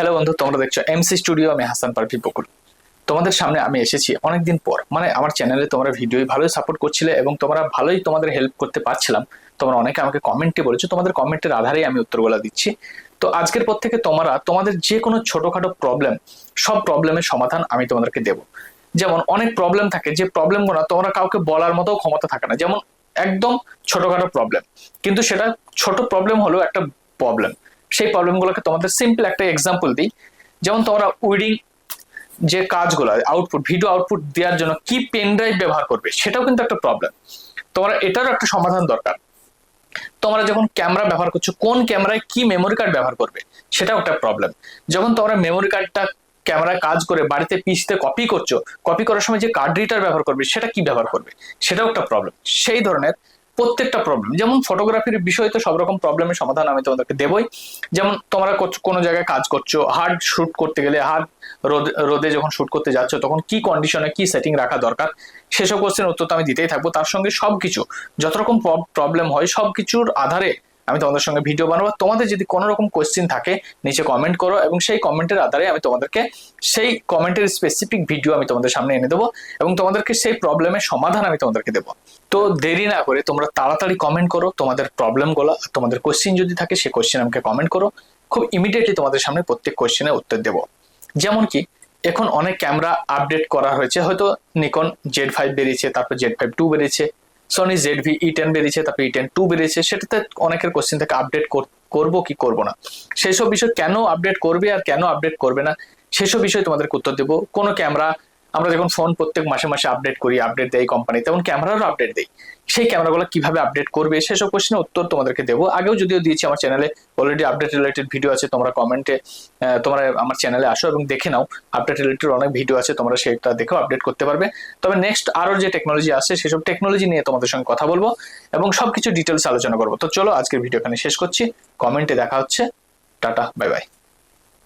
Hello বন্ধু, তোমরা দেখছ এমসি স্টুডিও আমি হাসান পারভি বকুল। তোমাদের সামনে আমি এসেছি অনেকদিন পর। মানে আমার চ্যানেলে তোমরা ভিডিও ভালোই সাপোর্ট করছিলে এবং তোমরা ভালোই তোমাদের হেল্প করতে পারছিলাম। তোমরা অনেকে আমাকে কমেন্টে বলেছ, তোমাদের কমেন্টের আধারেই আমি উত্তরগুলো দিচ্ছি। তো আজকের পর থেকে তোমরা, তোমাদের যে কোনো ছোটখাটো প্রবলেম সব প্রবলেমের সমাধান আমি তোমাদেরকে দেব। যেমন অনেক প্রবলেম থাকে, যে প্রবলেমগুলো তোমরা কাউকে বলার মতো ক্ষমতা থাকে না। যেমন একদম ছোটখাটো প্রবলেম কিন্তু সেটা ছোট প্রবলেম হলো একটা প্রবলেম সেই প্রবলেমগুলোকে তোমাদের সিম্পল একটা এক্সাম্পল দিই। যেমন তোমরা উইডিং যে কাজগুলো আউটপুট ভিডিও আউটপুট দেওয়ার জন্য কি পেন ড্রাইভ ব্যবহার করবে, সেটাও কিন্তু একটা প্রবলেম তোমরা এটারও একটা সমাধান দরকার। তোমরা যখন ক্যামেরা ব্যবহার করছ, কোন ক্যামেরায় কি মেমোরি কার্ড ব্যবহার করবে, সেটাও একটা প্রবলেম যখন তোমরা মেমোরি কার্ডটা ক্যামেরায় কাজ করে বাড়িতে পিসতে কপি করছ কপি করার সময় যে কার্ড রিডার ব্যবহার করবে, সেটা কি ব্যবহার করবে, সেটাও একটা প্রবলেম সেই ধরনের প্রত্যেকটা প্রবলেম যেমন ফটোগ্রাফির বিষয়ে তো সব রকম প্রবলেমের সমাধান আমি তোমাদেরকে দেবই। যেমন তোমরা কোনো জায়গায় কাজ করছ হার্ড শুট করতে গেলে হার্ড রোদে রোদে যখন শুট করতে যাচ্ছ, তখন কি কন্ডিশনে কি সেটিং রাখা দরকার? সেসব কোশ্চেন উত্তর তো আমি দিতেই থাকব। তার সঙ্গে সবকিছু, যত রকম প্রবলেম হয়, সবকিছুর আধারে আমি তোমাদের সঙ্গে ভিডিও বানাবো। তোমাদের যদি কোনো রকম কোশ্চেন থাকে, নিচে কমেন্ট করো এবং সেই কমেন্টের আধারে আমি তোমাদেরকে সেই কমেন্টের স্পেসিফিক ভিডিও আমি তোমাদের সামনে এনে দেবো এবং তোমাদেরকে সেই প্রবলেমের সমাধান আমি তোমাদেরকে দেবো। তো দেরি না করে তোমরা তাড়াতাড়ি কমেন্ট করো, তোমাদের প্রবলেমগুলো তোমাদের কোশ্চেন যদি থাকে সেই কোশ্চেন আমাকে কমেন্ট করো। খুব ইমিডিয়েটলি তোমাদের সামনে প্রত্যেক কোশ্চেনের উত্তর দেবো। যেমন কি, এখন অনেক ক্যামেরা আপডেট করা হয়েছে। হয়তো নিকন জেড ফাইভ বেরিয়েছে, তারপর জেড ফাইভ টু বেরিয়েছে। Sony Z V E ten বেরিয়েছে, তারপরে ই টেন টু বেরিয়েছে, সেটাতে অনেকের কোশ্চেন থেকে আপডেট করব কি করব না? সেসব বিষয় কেন আপডেট করবে আর কেন আপডেট করবে না? সেসব বিষয়ে তোমাদেরকে উত্তর দেবো। কোনো ক্যামেরা আমরা যখন ফোন প্রত্যেক মাসে মাসে আপডেট করি আপডেট দেয় কোম্পানি তেমন ক্যামেরারও আপডেট দেয় সেই ক্যামেরাগুলো কীভাবে আপডেট করবে, সেসব কোশ্চেনের উত্তর তোমাদেরকে দেবো। আগেও যদিও দিয়েছি আমার চ্যানেলে অলরেডি আপডেট রিলেটেড ভিডিও আছে, তোমরা কমেন্টে তোমরা আমার চ্যানেলে আসো এবং দেখে নাও। আপডেট রিলেটেড অনেক ভিডিও আছে, তোমরা সেটা দেখেও আপডেট করতে পারবে। তবে নেক্সট আরও যে টেকনোলজি আছে সেসব টেকনোলজি নিয়ে তোমাদের সঙ্গে কথা বলব এবং সবকিছু ডিটেলস আলোচনা করব। তো চলো আজকের ভিডিও এখানে শেষ করছি। কমেন্টে দেখা হচ্ছে। Tata bye bye